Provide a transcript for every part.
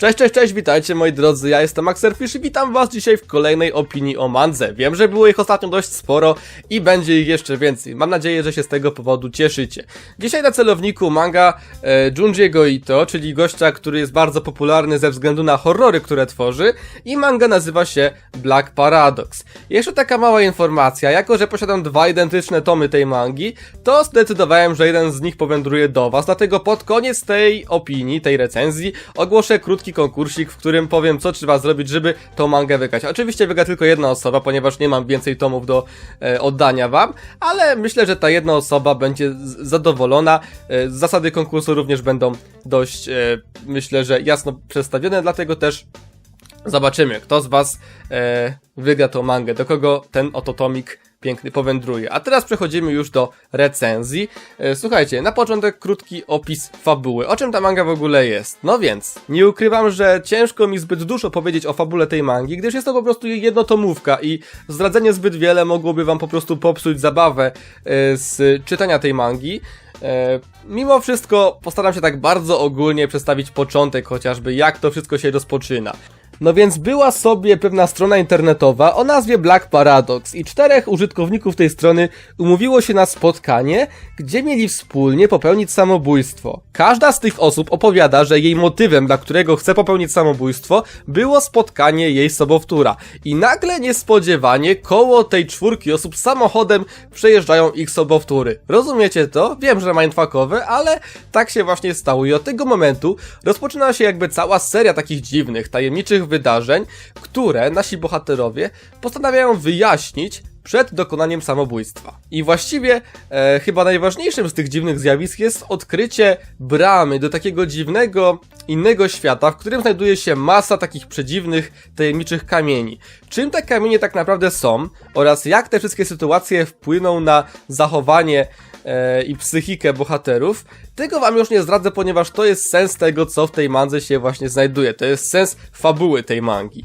Cześć, cześć, cześć, witajcie moi drodzy, ja jestem Maxerfish i witam was dzisiaj w kolejnej opinii o mandze. Wiem, że było ich ostatnio dość sporo i będzie ich jeszcze więcej. Mam nadzieję, że się z tego powodu cieszycie. Dzisiaj na celowniku manga e, Junjiego Ito, czyli gościa, który jest bardzo popularny ze względu na horrory, które tworzy i manga nazywa się Black Paradox. Jeszcze taka mała informacja, jako że posiadam dwa identyczne tomy tej mangi, to zdecydowałem, że jeden z nich powędruje do was, dlatego pod koniec tej opinii, tej recenzji ogłoszę krótki konkursik, w którym powiem co trzeba zrobić, żeby tą mangę wygrać. Oczywiście wygra tylko jedna osoba, ponieważ nie mam więcej tomów do e, oddania wam, ale myślę, że ta jedna osoba będzie zadowolona. E, zasady konkursu również będą dość, e, myślę, że jasno przedstawione, dlatego też Zobaczymy, kto z Was e, wygra tą mangę, do kogo ten oto tomik piękny powędruje. A teraz przechodzimy już do recenzji. E, słuchajcie, na początek krótki opis fabuły. O czym ta manga w ogóle jest? No więc, nie ukrywam, że ciężko mi zbyt dużo powiedzieć o fabule tej mangi, gdyż jest to po prostu jednotomówka i zdradzenie zbyt wiele mogłoby Wam po prostu popsuć zabawę e, z czytania tej mangi. E, mimo wszystko postaram się tak bardzo ogólnie przedstawić początek chociażby, jak to wszystko się rozpoczyna. No więc była sobie pewna strona internetowa o nazwie Black Paradox i czterech użytkowników tej strony umówiło się na spotkanie, gdzie mieli wspólnie popełnić samobójstwo. Każda z tych osób opowiada, że jej motywem, dla którego chce popełnić samobójstwo, było spotkanie jej sobowtóra. I nagle niespodziewanie koło tej czwórki osób samochodem przejeżdżają ich sobowtóry. Rozumiecie to? Wiem, że mindfuckowe, ale tak się właśnie stało i od tego momentu rozpoczyna się jakby cała seria takich dziwnych, tajemniczych wydarzeń, które nasi bohaterowie postanawiają wyjaśnić przed dokonaniem samobójstwa. I właściwie e, chyba najważniejszym z tych dziwnych zjawisk jest odkrycie bramy do takiego dziwnego, innego świata, w którym znajduje się masa takich przedziwnych, tajemniczych kamieni. Czym te kamienie tak naprawdę są oraz jak te wszystkie sytuacje wpłyną na zachowanie e, i psychikę bohaterów, tego wam już nie zdradzę, ponieważ to jest sens tego, co w tej mandze się właśnie znajduje. To jest sens fabuły tej mangi.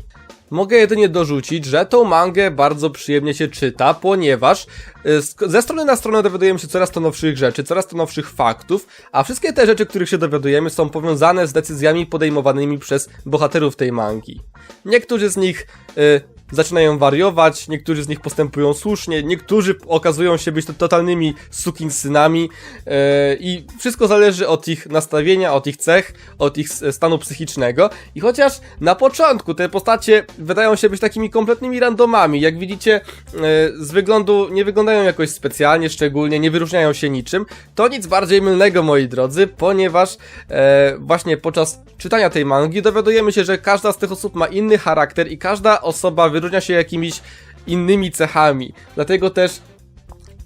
Mogę jedynie dorzucić, że tą mangę bardzo przyjemnie się czyta, ponieważ y, ze strony na stronę dowiadujemy się coraz to nowszych rzeczy, coraz to nowszych faktów, a wszystkie te rzeczy, których się dowiadujemy, są powiązane z decyzjami podejmowanymi przez bohaterów tej mangi. Niektórzy z nich y, zaczynają wariować, niektórzy z nich postępują słusznie, niektórzy okazują się być to totalnymi sukinsynami yy, i wszystko zależy od ich nastawienia, od ich cech, od ich stanu psychicznego. I chociaż na początku te postacie wydają się być takimi kompletnymi randomami, jak widzicie yy, z wyglądu nie wyglądają jakoś specjalnie, szczególnie, nie wyróżniają się niczym, to nic bardziej mylnego moi drodzy, ponieważ e, właśnie podczas czytania tej mangi dowiadujemy się, że każda z tych osób ma inny charakter i każda osoba wyróżnia się jakimiś innymi cechami. Dlatego też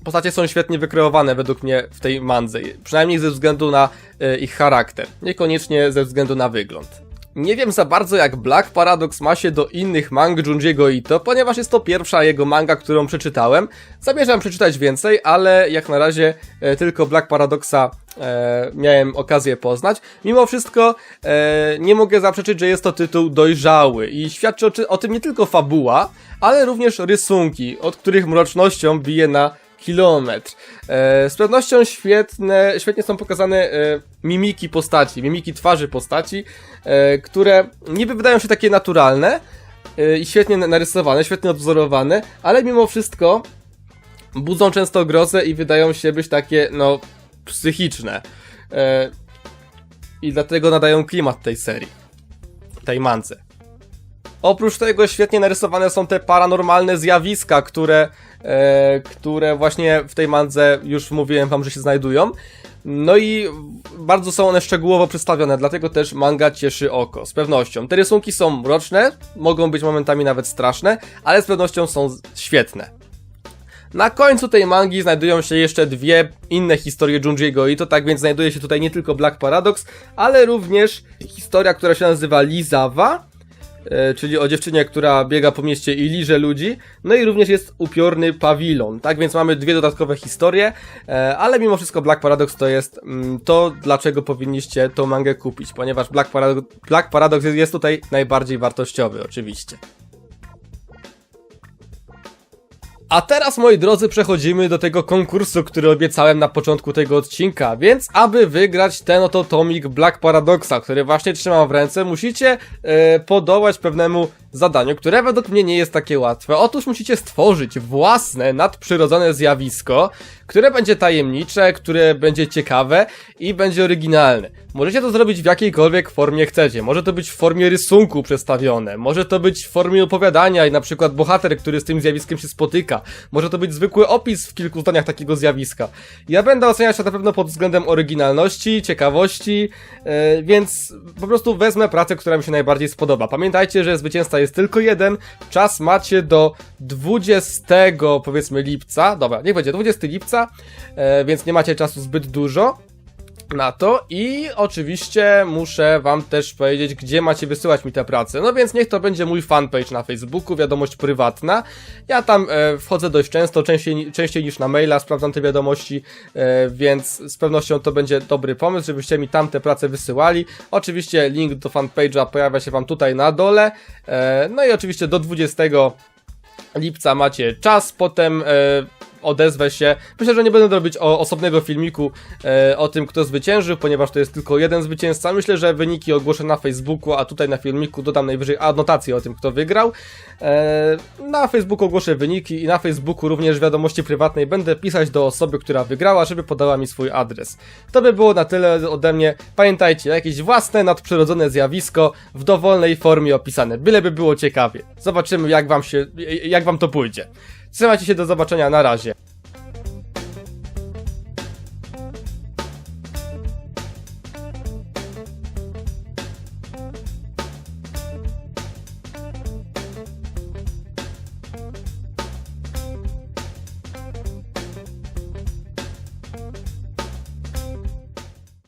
postacie są świetnie wykreowane według mnie w tej mandze, przynajmniej ze względu na e, ich charakter, niekoniecznie ze względu na wygląd. Nie wiem za bardzo jak Black Paradox ma się do innych mang Junjiego Ito, ponieważ jest to pierwsza jego manga, którą przeczytałem. Zamierzam przeczytać więcej, ale jak na razie e, tylko Black Paradoxa e, miałem okazję poznać. Mimo wszystko e, nie mogę zaprzeczyć, że jest to tytuł dojrzały i świadczy o, o tym nie tylko fabuła, ale również rysunki, od których mrocznością bije na kilometr. E, z pewnością świetne, świetnie są pokazane e, mimiki postaci, mimiki twarzy postaci, e, które niby wydają się takie naturalne e, i świetnie na- narysowane, świetnie odwzorowane, ale mimo wszystko budzą często grozę i wydają się być takie, no, psychiczne. I dlatego nadają klimat tej serii, tej mance. Oprócz tego świetnie narysowane są te paranormalne zjawiska, które, e, które właśnie w tej mandze już mówiłem wam, że się znajdują. No i bardzo są one szczegółowo przedstawione, dlatego też manga cieszy oko, z pewnością. Te rysunki są mroczne, mogą być momentami nawet straszne, ale z pewnością są świetne. Na końcu tej mangi znajdują się jeszcze dwie inne historie Junjiego i to tak więc znajduje się tutaj nie tylko Black Paradox, ale również historia, która się nazywa Lizawa, czyli o dziewczynie, która biega po mieście i liże ludzi, no i również jest upiorny pawilon, tak więc mamy dwie dodatkowe historie, e, ale mimo wszystko Black Paradox to jest mm, to, dlaczego powinniście tą mangę kupić, ponieważ Black, Parado Black Paradox jest tutaj najbardziej wartościowy, oczywiście. A teraz, moi drodzy, przechodzimy do tego konkursu, który obiecałem na początku tego odcinka, więc aby wygrać ten oto tomik Black Paradoxa, który właśnie trzymam w ręce, musicie e, podołać pewnemu zadaniu, które według mnie nie jest takie łatwe. Otóż musicie stworzyć własne, nadprzyrodzone zjawisko, które będzie tajemnicze, które będzie ciekawe i będzie oryginalne. Możecie to zrobić w jakiejkolwiek formie chcecie. Może to być w formie rysunku przedstawione, może to być w formie opowiadania i na przykład bohater, który z tym zjawiskiem się spotyka. Może to być zwykły opis w kilku zdaniach takiego zjawiska. Ja będę oceniać to na pewno pod względem oryginalności, ciekawości, e, więc po prostu wezmę pracę, która mi się najbardziej spodoba. Pamiętajcie, że zwycięzca jest tylko jeden. Czas macie do 20 powiedzmy lipca. Dobra, niech będzie 20 lipca, e, więc nie macie czasu zbyt dużo na to i oczywiście muszę wam też powiedzieć, gdzie macie wysyłać mi te prace. No więc niech to będzie mój fanpage na Facebooku, wiadomość prywatna. Ja tam e, wchodzę dość często, częściej, częściej niż na maila, sprawdzam te wiadomości, e, więc z pewnością to będzie dobry pomysł, żebyście mi tam te prace wysyłali. Oczywiście link do fanpage'a pojawia się wam tutaj na dole. E, no i oczywiście do 20 lipca macie czas, potem e, odezwę się. Myślę, że nie będę robić o, osobnego filmiku e, o tym, kto zwyciężył, ponieważ to jest tylko jeden zwycięzca. Myślę, że wyniki ogłoszę na Facebooku, a tutaj na filmiku dodam najwyżej anotację o tym, kto wygrał. E, na Facebooku ogłoszę wyniki i na Facebooku również wiadomości prywatnej będę pisać do osoby, która wygrała, żeby podała mi swój adres. To by było na tyle ode mnie. Pamiętajcie, jakieś własne, nadprzyrodzone zjawisko w dowolnej formie opisane, byleby było ciekawie. Zobaczymy, jak wam się, jak wam to pójdzie. Trzymajcie się, do zobaczenia, na razie.